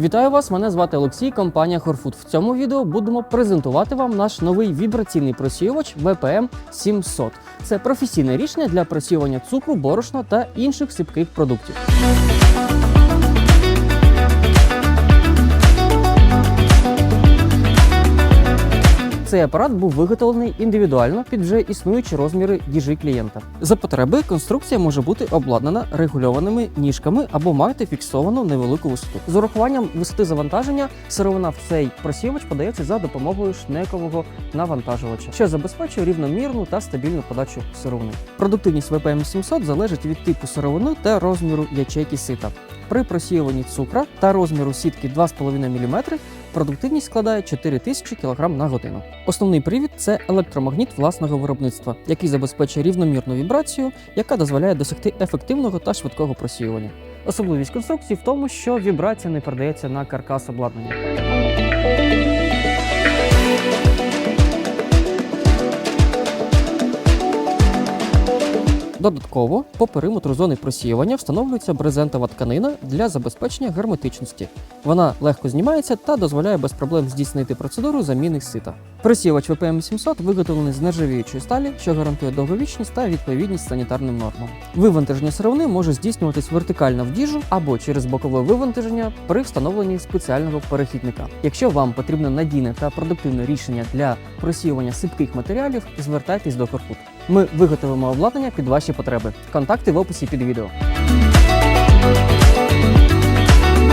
Вітаю вас! Мене звати Олексій, компанія Хорфуд. В цьому відео будемо презентувати вам наш новий вібраційний просіювач VPM 700. Це професійне рішення для просіювання цукру, борошна та інших сипких продуктів. Цей апарат був виготовлений індивідуально під вже існуючі розміри діжі клієнта. За потреби конструкція може бути обладнана регульованими ніжками або мати фіксовану невелику висоту. З урахуванням висоти завантаження сировина в цей просівач подається за допомогою шнекового навантажувача, що забезпечує рівномірну та стабільну подачу сировини. Продуктивність VPM 700 залежить від типу сировини та розміру ячейки сита. При просіюванні цукра та розміру сітки 2,5 мм продуктивність складає 4000 кг на годину. Основний привід це електромагніт власного виробництва, який забезпечує рівномірну вібрацію, яка дозволяє досягти ефективного та швидкого просіювання. Особливість конструкції в тому, що вібрація не передається на каркас обладнання. Додатково по периметру зони просіювання встановлюється брезентова тканина для забезпечення герметичності. Вона легко знімається та дозволяє без проблем здійснити процедуру заміни сита. Просіювач VPM 700 виготовлений з нержавіючої сталі, що гарантує довговічність та відповідність санітарним нормам. Вивантаження сировини може здійснюватись вертикально в діжу або через бокове вивантаження при встановленні спеціального перехідника. Якщо вам потрібно надійне та продуктивне рішення для просіювання сипких матеріалів, звертайтесь до Корфут. Ми виготовимо обладнання під ваші потреби. Контакти в описі під відео.